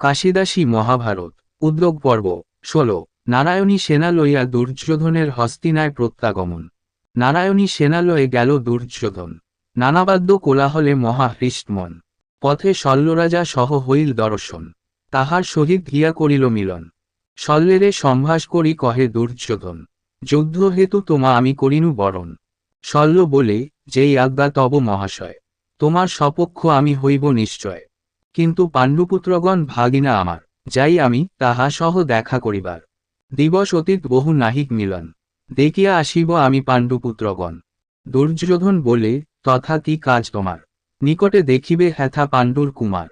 কাশিদাসী মহাভারত, উদ্যোগ পর্ব, ষোলো। নারায়ণী সেনা লইয়া দুর্যোধনের হস্তিনায় প্রত্যাগমন। নারায়ণী সেনা লয়ে গেল দুর্যোধন। নানাবাদ্য কোলাহলে মহা হৃষ্টমন পথে শল্যরাজা সহ হইল দর্শন। তাহার সহিত গিয়া করিল মিলন। শল্যেরে সম্ভাস করি কহে দুর্যোধন, যুদ্ধ হেতু তোমা আমি করিনু বরণ। শল্য বলে, যেই আজ্ঞা তব মহাশয়, তোমার সপক্ষ আমি হইব নিশ্চয়। কিন্তু পাণ্ডুপুত্রগণ ভাগিনা আমার, যাই আমি, তাহা সহ দেখা করিবার। দিবস অতীত বহু নাহিক মিলন, দেখিয়া আসিব আমি পাণ্ডুপুত্রগণ। দুর্যোধন বলে, তথা কি কাজ তোমার? নিকটে দেখিবে হেথা পাণ্ডুর কুমার।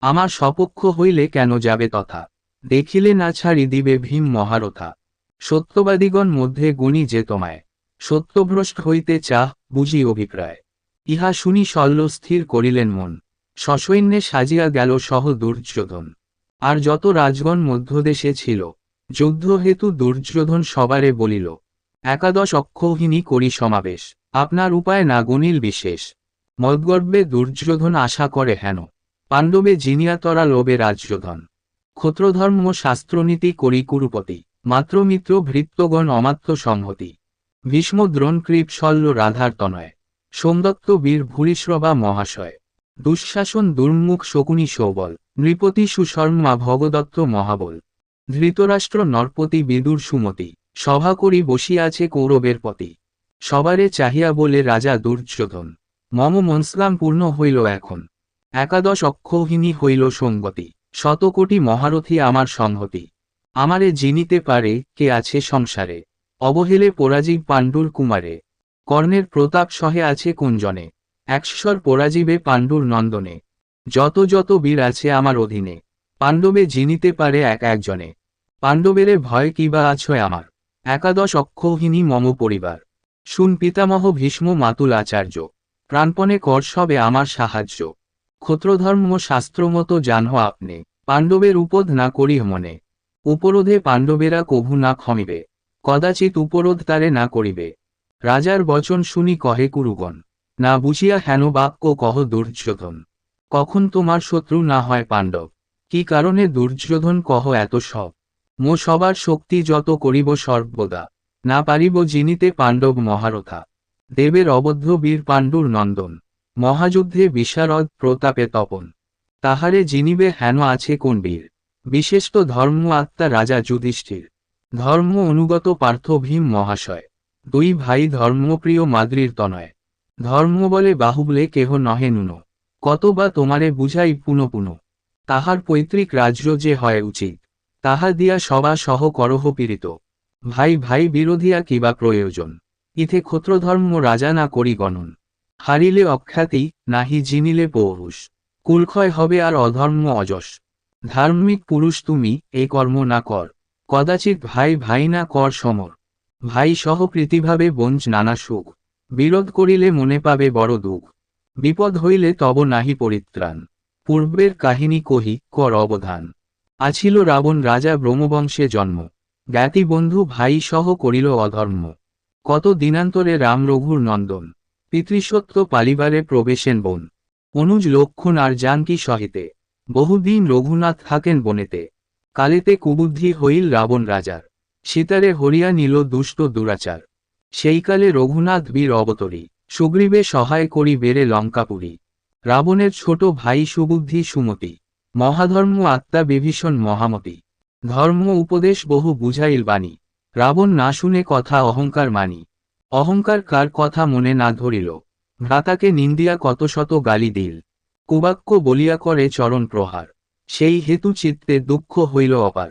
আমার সপক্ষ হইলে কেন যাবে তথা? দেখিলে না ছাড়ি দিবে ভীম মহারথা। সত্যবাদীগণ মধ্যে গুণী যে তোমায়। সত্যভ্রষ্ট হইতে চাহ, বুঝি অভিপ্রায়। ইহা শুনি শল্য স্থির করিলেন মন। সসৈন্যে সাজিয়া গেল সহ দুর্যোধন। আর যত রাজগণ মধ্যদেশে ছিল, যুদ্ধ হেতু দুর্যোধন সবারে বলিল, একাদশ অক্ষৌহিনী করি সমাবেশ, আপনার উপায় না গণিল বিশেষ। মদগর্বে দুর্যোধন আশা করে হেন, পাণ্ডবে জিনিয়া তরা লোবে রাজ্যধন ক্ষত্রধর্ম শাস্ত্রনীতি করি কুরুপতি, মাত্র মিত্র ভৃত্যগণ অমাত্য সংহতি। ভীষ্ম দ্রোণ কৃপ শল্য রাধার তনয়, সোমদত্ত বীর ভূরিশ্রবা মহাশয়। দুঃশাসন দুর্মুখ শকুনি সৌবল, নৃপতি সুশর্মা ভগদত্ত মহাবল। ধৃতরাষ্ট্র নরপতি বিদুর সুমতি, সভা করি বসিয়াছে কৌরবের পতি। সবারে চাহিয়া বলে রাজা দুর্যোধন, মম মনস্লাম পূর্ণ হইল এখন। একাদশ অক্ষৌহিনী হইল সঙ্গতি শতকোটি মহারথী আমার সংহতি। আমারে জিনিতে পারে, কে আছে সংসারে। অবহেলে পরাজীব পাণ্ডুর কুমারে। কর্ণের প্রতাপ সহে আছে কুঞ্জনে। একশ্বর পরাজীবে পাণ্ডুর নন্দনে। যত যত বীর আছে আমার অধীনে, পাণ্ডবে জিনিতে পারে এক একজনে। পাণ্ডবেরে ভয় কিবা আছয় আমার? একাদশ অক্ষৌহিনী মম পরিবার। শুন পিতামহ ভীষ্ম মাতুল আচার্য, প্রাণপণে কর সবে আমার সাহায্য। ক্ষত্রধর্ম শাস্ত্রমতো জানহ আপনি, পাণ্ডবের উপদ না করি মনে। উপরোধে পাণ্ডবেরা কভু না ক্ষমিবে কদাচিৎ উপরোধ তারে না করিবে। রাজার বচন শুনি কহে কুরুগণ। না বুঝিয়া হেন বাক্য কহ দুর্যোধন। কখন তোমার শত্রু না হয় পাণ্ডব? কি কারণে দুর্যোধন কহ এত সব? মো সবার শক্তি যত করিব সর্বদা। না পারিব জিনিতে পাণ্ডব মহারথা। দেবের অবদ্ধ বীর পাণ্ডুর নন্দন। মহাযুদ্ধে বিশারদ প্রতাপে তপন। তাহারে জিনিবে হেন আছে কোন বীর? বিশেষত ধর্ম আত্মা রাজা যুধিষ্ঠির। ধর্ম অনুগত পার্থ ভীম মহাশয়। দুই ভাই ধর্মপ্রিয় মাদ্রির তনয়। ধর্ম বলে বাহুবলে কেহ নহে নুন। কত বা তোমারে বুঝাই পুনঃ পুনঃ তাহার পৈতৃক রাজ্য যে হয় উচিত, তাহা দিয়া সবা সহ করহ পীড়িত। ভাই ভাই বিরোধিয়া কিবা প্রয়োজন। ইথে ক্ষত্রধর্ম রাজা না করি গণন। হারিলে অখ্যাতি নাহি জিনিলে পৌরুষ। কুলক্ষয় হবে আর অধর্ম অযশ। ধার্মিক পুরুষ তুমি এই কর্ম না কর। কদাচিৎ ভাই ভাই না কর সমর। ভাই সহ প্রীতিভাবে বঞ্চ নানা সুখ। বিরোধ করিলে মনে পাবে বড় দুঃখ। বিপদ হইলে তব নাহি পরিত্রাণ। পূর্বের কাহিনী কহি, কর অবধান। আছিল রাবণ রাজা ব্রহ্মবংশে জন্ম। জ্ঞাতি বন্ধু ভাই সহ করিল অধর্ম। কত দিনান্তরে রাম রঘুর নন্দন। পিতৃসত্য পালিবারে প্রবেশেন বন। অনুজ লক্ষণ আর জানকি সহিতে। বহুদিন রঘুনাথ থাকেন বনেতে। কালেতে কুবুদ্ধি হইল রাবণ রাজার। সীতারে হরিয়া নিল দুষ্ট দুরাচার। সেইকালে রঘুনাথ বীর অবতরী, সুগ্রীবে সহায় করি বেড়ে লঙ্কাপুরী। রাবণের ছোট ভাই সুবুদ্ধি সুমতি, মহাধর্ম আত্মা বিভীষণ মহামতি। ধর্ম উপদেশ বহু বুঝাইল বাণী, রাবণ না শুনে কথা অহংকার মানি। অহংকার কার কথা মনে না ধরিল, ভ্রাতাকে নিন্দিয়া কত শত গালি দিল। কুবাক্য বলিয়া করে চরণ প্রহার, সেই হেতু চিত্তে দুঃখ হইল অপার।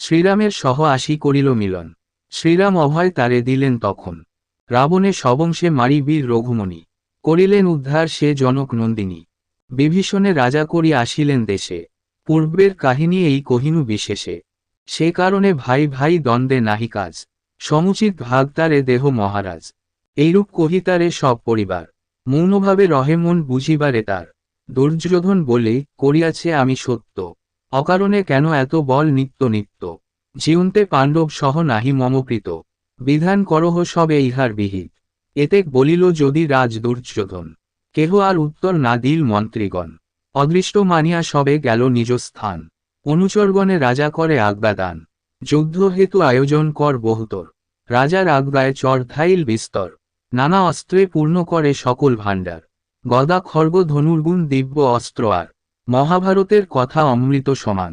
শ্রীরামের সহ আসি করিল মিলন। শ্রীরাম অভয় তারে দিলেন তখন। রাবণে সবংশে মারি বীর রঘুমণি। করিলেন উদ্ধার সে জনক নন্দিনী। বিভীষণে রাজা করি আসিলেন দেশে। পূর্বের কাহিনী এই কহিনু বিশেষে। সে কারণে ভাই ভাই দ্বন্দ্বে নাহি কাজ। সমুচিত ভাগ তারে দেহ মহারাজ। এইরূপ কহিতারে সব পরিবার। মৌনভাবে রহে মন বুঝিবারে তার। দুর্যোধন বলে, করিয়াছে আমি সত্য। অকারণে কেন এত বল নিত্য নিত্য? জীবন্তে পাণ্ডব সহ নাহি মমকৃত। বিধান করহ সবে ইহার বিহিত। এতেক বলিল যদি রাজ দুর্যোধন, কেহ আর উত্তর না দিল মন্ত্রীগণ। অদৃষ্ট মানিয়া সবে গেল নিজ স্থান। অনুচরগণে রাজা করে আজ্ঞা দান যুদ্ধ হেতু আয়োজন কর বহুতর। রাজার আজ্ঞায় চর থাইল বিস্তর। নানা অস্ত্রে পূর্ণ করে সকল ভাণ্ডার। গদা খর্গ ধনুর্গুণ দিব্য অস্ত্র আর। মহাভারতের কথা অমৃত সমান।